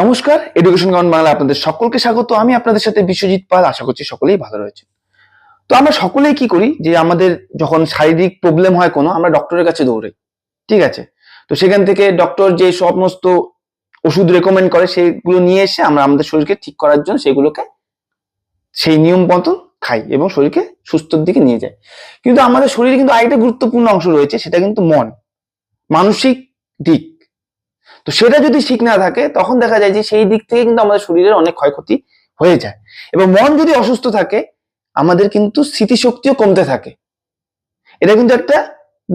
নমস্কার education ground Bangla আপনাদের সকলকে স্বাগত। আমি আপনাদের সাথে বিশ্বজিৎ পাল, আশা করছি সকলেই ভালো রয়েছে তো আমরা সকলেই কি করি? যে আমাদের যখন শারীরিক প্রবলেম হয় কোনো, আমরা ডক্টরের কাছে দৌড়াই। ঠিক আছে? তো সেখান থেকে ডক্টর যে সমস্ত ওষুধ রেকমেন্ড করে, সেগুলো নিয়ে এসে আমরা আমাদের শরীরকে ঠিক করার জন্য সেগুলোকে সেই নিয়ম মতন খাই এবং শরীরকে সুস্থর দিকে নিয়ে যায় কিন্তু আমাদের শরীরে কিন্তু আরেকটা গুরুত্বপূর্ণ অংশ রয়েছে, সেটা কিন্তু মন। মানসিক দিক। তো সেটা যদি ঠিক না থাকে, তখন দেখা যায় যে সেই দিক থেকে কিন্তু আমাদের শরীরের অনেক ক্ষয়ক্ষতি হয়ে যায়। এবং মন যদি অসুস্থ থাকে, আমাদের কিন্তু স্মৃতিশক্তিও কমতে থাকে। এটা কিন্তু একটা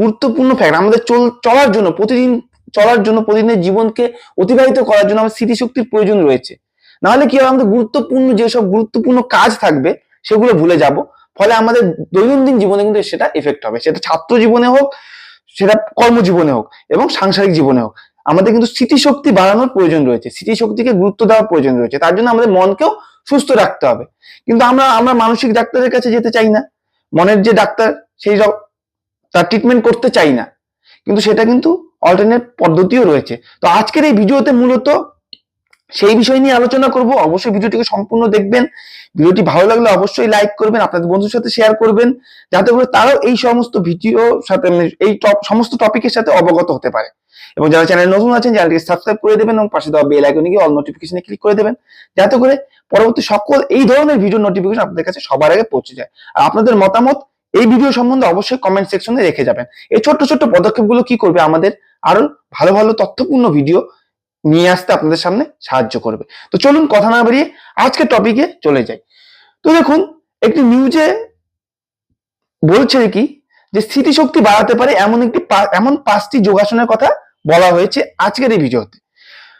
গুরুত্বপূর্ণ ফ্যাক্ট আমাদের চল চলার জন্য, প্রতিদিন চলার জন্য, প্রতিদিনের জীবনকে অতিবাহিত করার জন্য আমাদের স্মৃতিশক্তির প্রয়োজন রয়েছে। নাহলে কি হবে? আমাদের গুরুত্বপূর্ণ যেসব গুরুত্বপূর্ণ কাজ থাকবে, সেগুলো ভুলে যাব। ফলে আমাদের দৈনন্দিন জীবনে কিন্তু সেটা এফেক্ট হবে। সেটা ছাত্র জীবনে হোক, সেটা কর্মজীবনে হোক এবং সাংসারিক জীবনে হোক। আমাদের কিন্তু স্মৃতিশক্তি বাড়ানোর প্রয়োজন রয়েছে, স্মৃতিশক্তিকে গুরুত্ব দেওয়ার প্রয়োজন রয়েছে, তার জন্য আমাদের মনকেও সুস্থ রাখতে হবে। কিন্তু আমরা আমরা মানসিক ডাক্তারের কাছে যেতে চাই না, মনের যে ডাক্তার সেই তার ট্রিটমেন্ট করতে চাই না, কিন্তু সেটা কিন্তু অল্টারনেট পদ্ধতিও রয়েছে। তো আজকের এই ভিডিওতে মূলত সেই বিষয় নিয়ে আলোচনা করব। অবশ্যই ভিডিওটিকে সম্পূর্ণ দেখবেন। ভিডিওটি ভালো লাগলে অবশ্যই লাইক করবেন, আপনাদের বন্ধুর সাথে শেয়ার করবেন, যাতে করে তারাও এই সমস্ত ভিডিও সাথে মানে এই সমস্ত টপিকের সাথে অবগত হতে পারে। এবং যারা চ্যানেল নতুন আছেন চ্যানেলটিকে সাবস্ক্রাইব করে দেবেন এবং পাশে দেওয়া বেল আইকনে গিয়ে অল নোটিফিকেশনে ক্লিক করে দেবেন, যাতে করে পরবর্তী সকল এই ধরনের ভিডিও নোটিফিকেশন আপনাদের কাছে সবার আগে পৌঁছে যায়। আর আপনাদের মতামত এই ভিডিও সম্বন্ধে অবশ্যই কমেন্ট সেকশনে রেখে যাবেন। এই ছোট্ট ছোট্ট পদক্ষেপগুলো কি করবে আমাদের? আরও ভালো ভালো তথ্যপূর্ণ ভিডিও নিয়ে আসতে আপনাদের সামনে সাহায্য করবে। তো চলুন কথা না বাড়িয়ে আজকে টপিকে চলে যাই। তো দেখুন, একটি নিউজে বলছে কি যে স্মৃতিশক্তি বাড়াতে পারে এমন একটি এমন পাঁচটি যোগাসনের কথা বলা হয়েছে আজকের এই ভিডিওতে।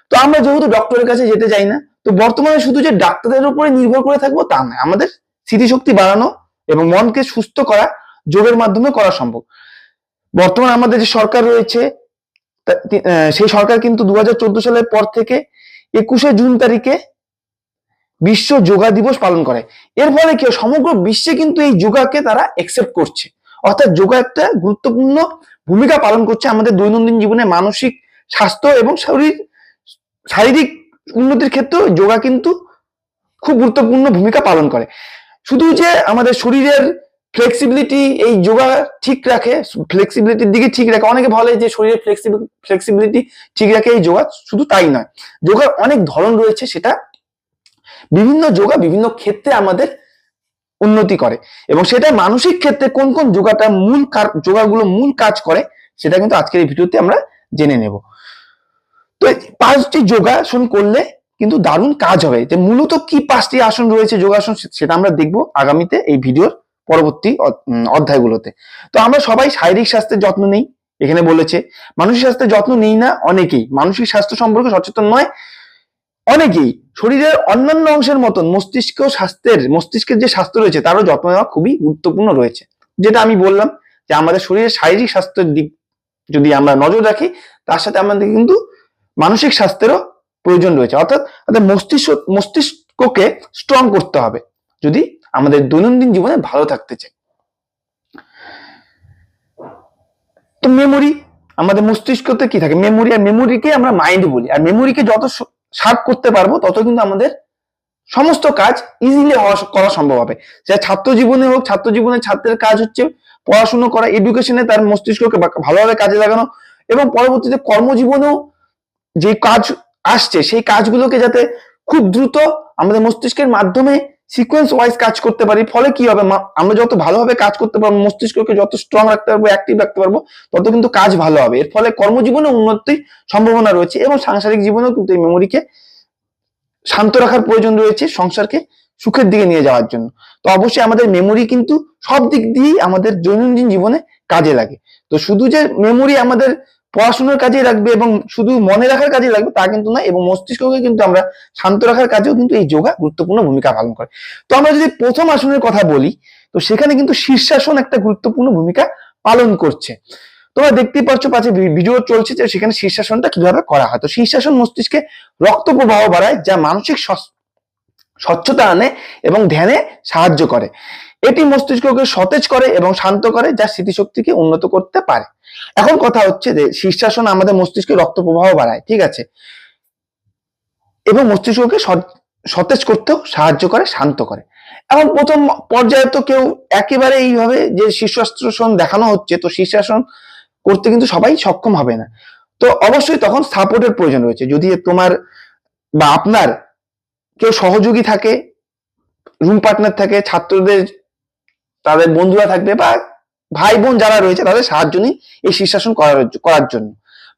তো আমরা যেহেতু ডক্টরের কাছে যেতে চাই না, তো বর্তমানে শুধু যে ডাক্তারের উপরে নির্ভর করে থাকব তা নয়, আমাদের স্মৃতিশক্তি বাড়ানো এবং মনকে সুস্থ করা যোগের মাধ্যমে করা সম্ভব। বর্তমানে আমাদের যে সরকার রয়েছে সেই সরকার কিন্তু দু সালের পর থেকে একুশে জুন তারিখে বিশ্ব যোগা দিবস পালন করে। এর ফলে কি সমগ্র বিশ্বে কিন্তু এই যোগাকে তারা একসেপ্ট করছে। অর্থাৎ যোগা একটা গুরুত্বপূর্ণ ভূমিকা পালন করছে আমাদের দৈনন্দিন জীবনে মানসিক স্বাস্থ্য এবং শরীর, শারীরিক উন্নতির ক্ষেত্রেও যোগা কিন্তু খুব গুরুত্বপূর্ণ ভূমিকা পালন করে। শুধু যে আমাদের শরীরের ফ্লেক্সিবিলিটি এই যোগা ঠিক রাখে ফ্লেক্সিবিলিটির দিকে ঠিক রাখে। অনেকে বলে যে শরীরের ফ্লেক্সিবিলিটি ঠিক রাখে এই যোগা শুধু তাই নয়। যোগার অনেক ধরন রয়েছে, সেটা বিভিন্ন যোগা বিভিন্ন ক্ষেত্রে আমাদের উন্নতি করে। এবং সেটা মানসিক ক্ষেত্রে কোন কোন যোগাটা মূল যোগাগুলো মূল কাজ করে, সেটা কিন্তু আজকের এই ভিডিওতে আমরা জেনে নেব। তো পাঁচটি যোগাসন করলে কিন্তু দারুণ কাজ হবে। যে মূলত কি পাঁচটি আসন রয়েছে যোগাসন সেটা আমরা দেখব আগামীতে এই ভিডিওর পরবর্তী অধ্যায়গুলোতে। তো আমরা সবাই শারীরিক স্বাস্থ্যের যত্ন নেই, এখানে বলেছে। মানসিক স্বাস্থ্যের যত্ন নেই না অনেকেই। মানসিক স্বাস্থ্য সম্পর্কে সচেতন নয় অনেকেই। শরীরের অন্যান্য অংশের মতন মস্তিষ্ক স্বাস্থ্যের, মস্তিষ্কের যে স্বাস্থ্য রয়েছে, তারও যত্ন নেওয়া খুবই গুরুত্বপূর্ণ রয়েছে। যেটা আমি বললাম যে আমাদের শরীরের শারীরিক স্বাস্থ্যের দিক যদি আমরা নজর রাখি, তার সাথে আমাদের কিন্তু মানসিক স্বাস্থ্যেরও প্রয়োজন রয়েছে। অর্থাৎ মস্তিষ্ক, মস্তিষ্ককে স্ট্রং করতে হবে। যদি আমাদের দৈনন্দিন জীবনে ভালো থাকতে চাই। তো মেমোরি আমাদের মস্তিষ্কতে কি থাকে? মেমোরি আর মেমোরিকে আমরা মাইন্ড বলি। আর মেমোরিকে যত শার্প করতে পারব, তত কিন্তু আমাদের সমস্ত কাজ ইজিলি করা সম্ভব হবে। সেটা ছাত্র জীবনে হোক, ছাত্র জীবনে ছাত্রের কাজ হচ্ছে পড়াশুনো করা এডুকেশনে তার মস্তিষ্ককে ভালোভাবে কাজে লাগানো এবং পরবর্তীতে কর্মজীবনেও যে কাজ আসছে, সেই কাজগুলোকে যাতে খুব দ্রুত আমাদের মস্তিষ্কের মাধ্যমে সিকোয়েন্স ওয়াইজ কাজ করতে পারি, ফলে কি হবে? আমরা যত ভালোভাবে কাজ করতে পারব, মস্তিষ্ককে যত স্ট্রং রাখতে পারব অ্যাক্টিভ রাখতে পারব, তত কিন্তু কাজ ভালো হবে। এর ফলে কর্মজীবনে উন্নতির সম্ভাবনা রয়েছে এবং সাংসারিক জীবনেও কিন্তু এই মেমোরিকে শান্ত রাখার প্রয়োজন রয়েছে সংসারকে সুখের দিকে নিয়ে যাওয়ার জন্য। তো অবশ্যই আমাদের মেমোরি কিন্তু সব দিক দিয়েই আমাদের দৈনন্দিন জীবনে কাজে লাগে। তো শুধু যে মেমোরি আমাদের পড়াশোনার কাজে রাখবে এবং শুধু মনে রাখার কাজে লাগবে তা কিন্তু না এবং মস্তিষ্ককে কিন্তু আমরা শান্ত রাখার কাজেও কিন্তু এই যোগা গুরুত্বপূর্ণ ভূমিকা পালন করে। তো আমরা যদি প্রথম আসনের কথা বলি, তো সেখানে কিন্তু শীর্ষাসন একটা গুরুত্বপূর্ণ ভূমিকা পালন করছে। তোমরা দেখতেই পাচ্ছ পাশে ভিডিও চলছে যে সেখানে শীর্ষাসনটা কীভাবে করা হয়। তো শীর্ষাসন মস্তিষ্কে রক্ত প্রবাহ বাড়ায়, যা মানসিক স্বচ্ছতা আনে এবং ধ্যানে সাহায্য করে। এটি মস্তিষ্ককে সতেজ করে এবং শান্ত করে, যা স্মৃতিশক্তিকে উন্নত করতে পারে। এখন কথা হচ্ছে যে, শীর্ষাসন আমাদের মস্তিষ্কে রক্ত প্রবাহ বাড়ায়, ঠিক আছে? এবং মস্তিষ্ককে সতেজ করতেও সাহায্য করে, শান্ত করে। এখন প্রথম পর্যায়ে তো কেউ একেবারে এইভাবে যে শীর্ষাসন দেখানো হচ্ছে, তো শীর্ষাসন করতে কিন্তু সবাই সক্ষম হবে না। তো অবশ্যই তখন সাপোর্টের প্রয়োজন রয়েছে। যদি তোমার বা আপনার কেউ সহযোগী থাকে রুম পার্টনার থাকে, ছাত্রদের, তাদের বন্ধুরা থাকবে বা ভাই বোন যারা রয়েছে তাদের সাহায্য নিই এই শীর্ষাসন করার করার জন্য।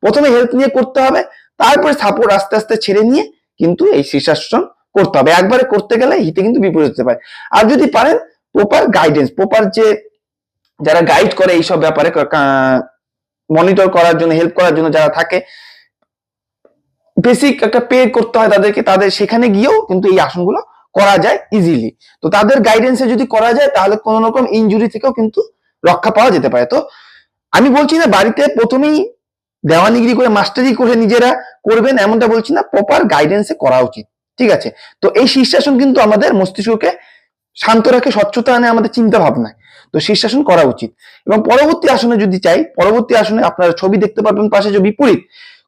প্রথমে হেল্প নিয়ে করতে হবে, তারপরে সাপোর্ট আস্তে আস্তে ছেড়ে নিয়ে কিন্তু এই শীর্ষাসন করতে হবে। একবারে করতে গেলে হিতে কিন্তু বিপরীত হতে পারে। আর যদি পারেন প্রপার গাইডেন্স প্রপার যে যারা গাইড করে এইসব ব্যাপারে মনিটর করার জন্য হেল্প করার জন্য যারা থাকে বেসিক একটা পে করতে হয় তাদেরকে, তাদের সেখানে গিয়েও কিন্তু এই আসনগুলো করা যায় ইজিলি তো তাদের গাইডেন্সে যদি করা যায়, তাহলে কোনো রকম ইনজুরি থেকেও কিন্তু রক্ষা পাওয়া যেতে পারে। তো আমি বলছি না বাড়িতে প্রথমেই দেওয়ানিগিরি করে মাস্টারি করে নিজেরা করবেন, এমনটা বলছি না প্রপার গাইডেন্সে করা উচিত। ঠিক আছে? তো এই শীর্ষাসন কিন্তু আমাদের মস্তিষ্ককে শান্ত রাখে, স্বচ্ছতা আনে আমাদের চিন্তা ভাবনায় তো শীর্ষাসন করা উচিত। এবং পরবর্তী আসনে যদি চাই, পরবর্তী আসনে আপনারা ছবি দেখতে পারবেন, পাশে যে বিপরীত,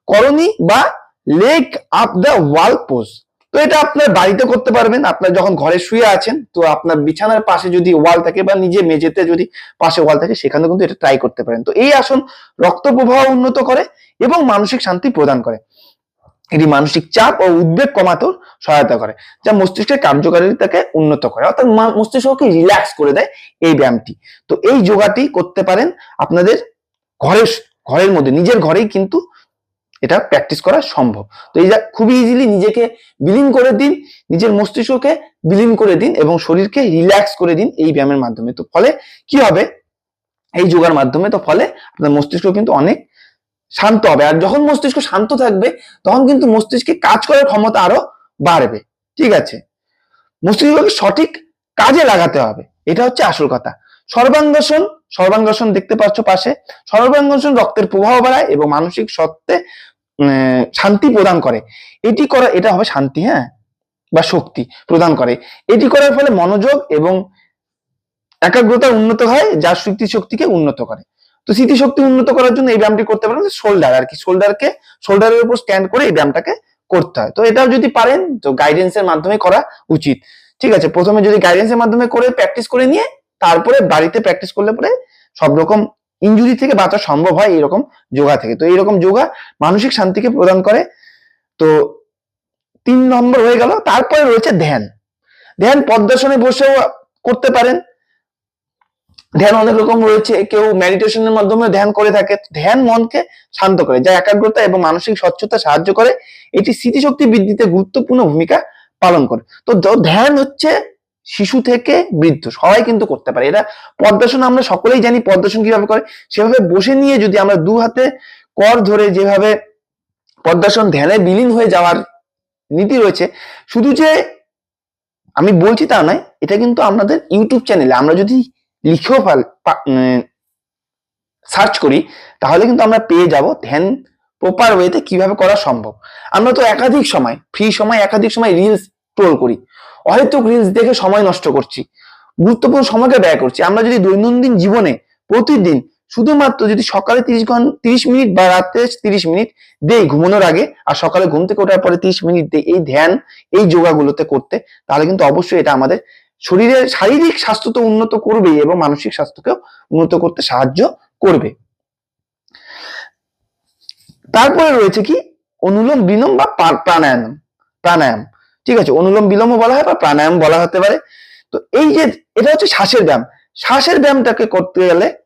করণী বা leg up the wall pose তো এটা আপনার বাড়িতে করতে পারবেন। আপনার যখন ঘরে শুয়ে আছেন, তো আপনার বিছানার পাশে যদি ওয়াল থাকে বা নিজে মেঝেতে যদি পাশে ওয়াল থাকে, সেখানে কিন্তু এটা ট্রাই করতে পারেন। তো এই আসন রক্ত প্রবাহ উন্নত করে এবং মানসিক শান্তি প্রদান করে। এটি মানসিক চাপ ও উদ্বেগ কমাতেও সহায়তা করে, যা মস্তিষ্কের কার্যকারিতাকে উন্নত করে। অর্থাৎ মস্তিষ্ককে রিল্যাক্স করে দেয় এই ব্যায়ামটি। তো এই যোগাটি করতে পারেন আপনাদের ঘরের ঘরের মধ্যে, নিজের ঘরেই কিন্তু এটা প্র্যাকটিস করা সম্ভব। তো এই খুবই ইজিলি নিজেকে বিলীন করে দিন, নিজের মস্তিষ্ককে বিলীন করে দিন এবং শরীরকে রিল্যাক্স করে দিন এই ব্যায়ামের মাধ্যমে। তো ফলে কি হবে? এই যোগার মাধ্যমে তো ফলে আপনার মস্তিষ্ক কিন্তু অনেক শান্ত হবে। আর যখন মস্তিষ্ক শান্ত থাকবে, তখন কিন্তু মস্তিষ্কে কাজ করার ক্ষমতা আরও বাড়বে। ঠিক আছে? মস্তিষ্ককে সঠিক কাজে লাগাতে হবে। এটা হচ্ছে আসল কথা। সর্বাঙ্গাসন সর্বাঙ্গাসন দেখতে পাচ্ছ পাশে। সর্বাঙ্গাসন রক্তের প্রবাহ বাড়ায় এবং মানসিক সত্ত্বে শান্তি প্রদান করে। এটি করা, এটা হবে শান্তি হ্যাঁ? বা শক্তি প্রদান করে। এটি করার ফলে মনোযোগ এবং একাগ্রতা উন্নত হয়, যা স্মৃতি শক্তিকে উন্নত করে। তো স্মৃতিশক্তি উন্নত করার জন্য এই ব্যায়ামটি করতে পারেন শোল্ডার আর কি। শোল্ডারকে শোল্ডারের উপর স্ট্যান্ড করে এই ব্যায়ামটাকে করতে হয়। তো এটাও যদি পারেন, তো গাইডেন্সের মাধ্যমে করা উচিত। ঠিক আছে? প্রথমে যদি গাইডেন্সের মাধ্যমে করে প্র্যাকটিস করে নিয়ে, তারপরে বাড়িতে প্র্যাকটিস করলে পরে সব রকম ইনজুরি থেকে বাঁচা সম্ভব হয় এরকম যোগা থেকে। তো এইরকম যোগা মানসিক শান্তিকে প্রদান করে। তো তিন নম্বর হয়ে গেল, তারপরে রয়েছে ধ্যান। ধ্যান পদ্মাসনে বসেও করতে পারেন। ধ্যান অনেক রকম রয়েছে, কেউ মেডিটেশনের মাধ্যমে ধ্যান করে থাকে। ধ্যান মনকে শান্ত করে, যা একাগ্রতা এবং মানসিক স্বচ্ছতা সাহায্য করে। এটি স্মৃতিশক্তি বৃদ্ধিতে গুরুত্বপূর্ণ ভূমিকা পালন করে। তো ধ্যান হচ্ছে শিশু থেকে বৃদ্ধ, সবাই কিন্তু করতে পারে। এটা পদ্মাসন আমরা সকলেই জানি পদ্মাসন কীভাবে করে। সেভাবে বসে নিয়ে যদি আমরা দু হাতে কর ধরে যেভাবে পদ্মাসন ধ্যানে বিলীন হয়ে যাওয়ার নীতি রয়েছে, শুধু যে আমি বলছি তা নয়, এটা কিন্তু আমাদের ইউটিউব চ্যানেলে আমরা যদি লিখেও সার্চ করি, তাহলে কিন্তু আমরা পেয়ে যাব ধ্যান প্রপার ওয়েতে কীভাবে করা সম্ভব। আমরা তো একাধিক সময় ফ্রি সময়, একাধিক সময় রিলস ট্রোল করি। অহেতুক রিলস দেখে সময় নষ্ট করছি। গুরুত্বপূর্ণ সময়কে ব্যয় করছি। আমরা যদি দৈনন্দিন জীবনে প্রতিদিন শুধুমাত্র যদি সকালে তিরিশ ঘণ্টা তিরিশ মিনিট বা রাতে তিরিশ মিনিট দেই ঘুমানোর আগে, আর সকালে ঘুম থেকে ওঠার পরে তিরিশ মিনিট দেই এই ধ্যান, এই যোগাগুলোতে করতে, তাহলে কিন্তু অবশ্যই এটা আমাদের শরীরের শারীরিক স্বাস্থ্য তো উন্নত করবেই এবং মানসিক স্বাস্থ্যকেও উন্নত করতে সাহায্য করবে। তারপরে রয়েছে কি? অনুলোম বিলোম বা প্রাণায়াম। প্রাণায়াম। ঠিক আছে, অনুলোম বিলোমও বলা হয় বা প্রাণায়াম বলা হতে পারে। তো এই যে, এটা হচ্ছে শ্বাসের ব্যায়াম। শ্বাসের ব্যায়ামটাকে করতে গেলে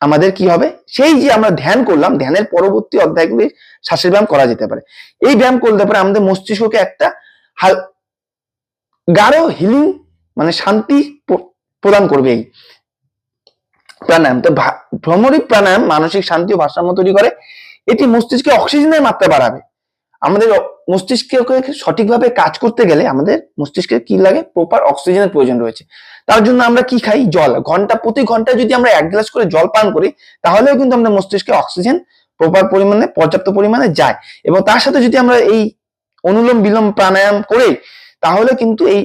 আমাদের কি হবে? সেই যে আমরা ধ্যান করলাম, ধ্যানের পরবর্তী অধ্যায়গুলি শ্বাসের ব্যায়াম করা যেতে পারে। এই ব্যায়াম করতে পারে আমাদের মস্তিষ্ককে একটা হাল, গাঢ় হিলিং মানে শান্তি প্রদান করবে এই প্রাণায়াম। তো ভা- ভ্রমরিক প্রাণায়াম মানসিক শান্তি ও ভারসাম্য তৈরি করে। এটি মস্তিষ্কে অক্সিজেনের মাত্রা বাড়াবে। আমাদের মস্তিষ্ককে সঠিকভাবে কাজ করতে গেলে আমাদের মস্তিষ্কে কি লাগে? প্রপার অক্সিজেনের প্রয়োজন রয়েছে। তার জন্য আমরা কি খাই? জল। ঘণ্টা, প্রতি ঘন্টায় যদি আমরা এক গ্লাস করে জল পান করি, তাহলেও কিন্তু আমাদের মস্তিষ্কে অক্সিজেন প্রপার পরিমাণে, পর্যাপ্ত পরিমাণে যায়। এবং তার সাথে যদি আমরা এই অনুলোম বিলোম প্রাণায়াম করে, তাহলে কিন্তু এই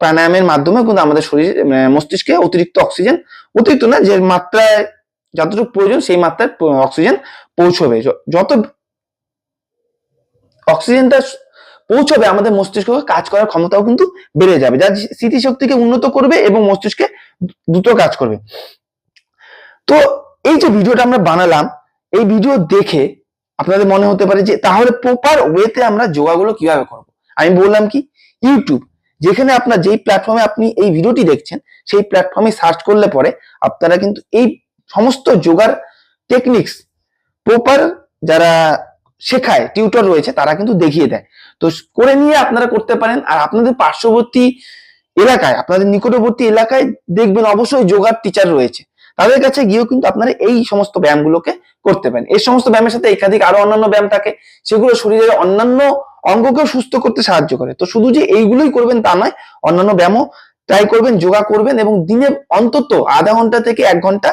প্রাণায়ামের মাধ্যমে কিন্তু আমাদের শরীর মস্তিষ্কে অতিরিক্ত অক্সিজেন অতিরিক্ত না, যে মাত্রায় যতটুকু প্রয়োজন, সেই মাত্রায় অক্সিজেন পৌঁছবে। যত অক্সিজেনটা পৌঁছবে আমাদের মস্তিষ্ককে কাজ করার ক্ষমতাও কিন্তু বেড়ে যাবে, যা স্মৃতিশক্তিকে উন্নত করবে এবং মস্তিষ্কে দ্রুত কাজ করবে। তো এই যে ভিডিওটা আমরা বানালাম, এই ভিডিও দেখে আপনাদের মনে হতে পারে যে তাহলে প্রপার ওয়েতে আমরা যোগাগুলো কীভাবে করব? আমি বললাম কি ইউটিউব যেখানে আপনার যেই প্ল্যাটফর্মে আপনি এই ভিডিওটি দেখছেন, সেই প্ল্যাটফর্মে সার্চ করলে পরে আপনারা কিন্তু এই সমস্ত যোগার টেকনিক্স প্রপার যারা শেখায় টিউটর রয়েছে, তারা কিন্তু দেখিয়ে দেয়। তো করে নিয়ে আপনারা করতে পারেন, আর আপনাদের পার্শ্ববর্তী এলাকায়, আপনাদের নিকটবর্তী এলাকায় দেখবেন অবশ্যই যোগার টিচার রয়েছে। তাদের কাছে গিয়েও কিন্তু আপনারা এই সমস্ত ব্যায়ামগুলোকে করতে পারেন। এই সমস্ত ব্যায়ামের সাথে একাধিক আরও অন্যান্য ব্যায়াম থাকে, সেগুলো শরীরের অন্যান্য অঙ্গকেও সুস্থ করতে সাহায্য করে। তো শুধু যে এইগুলোই করবেন তা নয়, অন্যান্য ব্যায়ামও ট্রাই করবেন, যোগা করবেন, এবং দিনে অন্তত আধা ঘণ্টা থেকে এক ঘণ্টা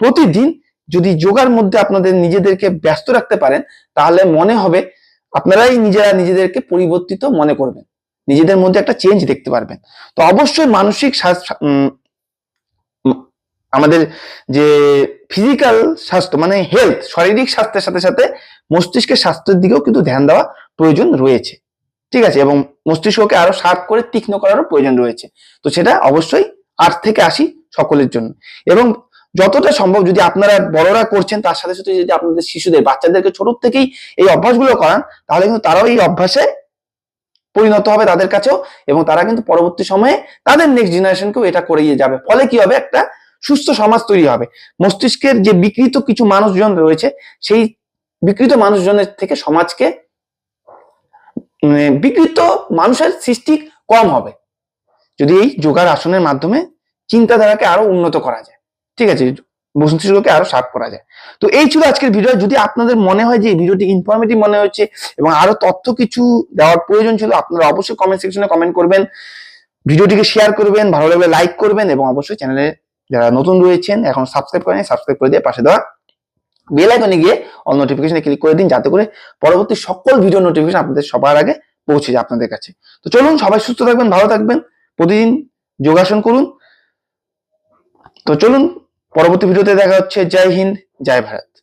প্রতিদিন যদি যোগার মধ্যে আপনাদের নিজেদেরকে ব্যস্ত রাখতে পারেন, তাহলে মনে হবে আপনারাই নিজেরা নিজেদেরকে পরিবর্তিত মনে করবেন। নিজেদের মধ্যে একটা চেঞ্জ দেখতে পারবেন। তো অবশ্যই মানসিক আমাদের যে ফিজিক্যাল স্বাস্থ্য মানে হেলথ শারীরিক স্বাস্থ্যের সাথে সাথে মস্তিষ্কের স্বাস্থ্যের দিকেও কিন্তু ধ্যান দেওয়া প্রয়োজন রয়েছে। ঠিক আছে? এবং মস্তিষ্ককে আরও শার্প করে তীক্ষ্ণ করারও প্রয়োজন রয়েছে। তো সেটা অবশ্যই আট থেকে আশি সকলের জন্য। এবং যতটা সম্ভব যদি আপনারা বড়রা করছেন, তার সাথে সাথে যদি আপনাদের শিশুদের, বাচ্চাদেরকে ছোট থেকেই এই অভ্যাসগুলো করান, তাহলে কিন্তু তারাও এই অভ্যাসে পরিণত হবে তাদের কাছেও এবং তারা কিন্তু পরবর্তী সময়ে তাদের নেক্সট জেনারেশনকেও এটা করিয়ে যাবে। ফলে কি হবে? একটা সুস্থ সমাজ তৈরি হবে। মস্তিষ্কের যে বিকৃত কিছু মানুষজন রয়েছে, সেই বিকৃত মানুষজনের থেকে সমাজকে মানে বিকৃত মানুষের সৃষ্টি কম হবে। যদি এই যোগার আসনের মাধ্যমে চিন্তাধারাকে আরও উন্নত করা যায়। ঠিক আছে মস্তিষ্ককে আরও শার্প করা যায়। তো এই ছিল আজকের ভিডিও যদি আপনাদের মনে হয় যে ভিডিওটি ইনফরমেটিভ মনে হচ্ছে এবং আরও তথ্য কিছু দেওয়ার প্রয়োজন ছিল, আপনারা অবশ্যই কমেন্ট সেকশনে কমেন্ট করবেন। ভিডিওটিকে শেয়ার করবেন, ভালো লাগলে লাইক করবেন এবং অবশ্যই চ্যানেলে যারা নতুন রয়েছেন, এখন সাবস্ক্রাইব করেন সাবস্ক্রাইব করে দিয়ে পাশে দেওয়া বেল আইকনে গিয়ে অল নোটিফিকেশনে ক্লিক করে দিন, যাতে করে পরবর্তী সকল ভিডিও নোটিফিকেশন আপনাদের সবার আগে পৌঁছে যায় আপনাদের কাছে। তো চলুন, সবাই সুস্থ থাকবেন, ভালো থাকবেন, প্রতিদিন যোগাসন করুন। তো চলুন পরবর্তী ভিডিওতে দেখা হচ্ছে। জয় হিন্দ জয় ভারত।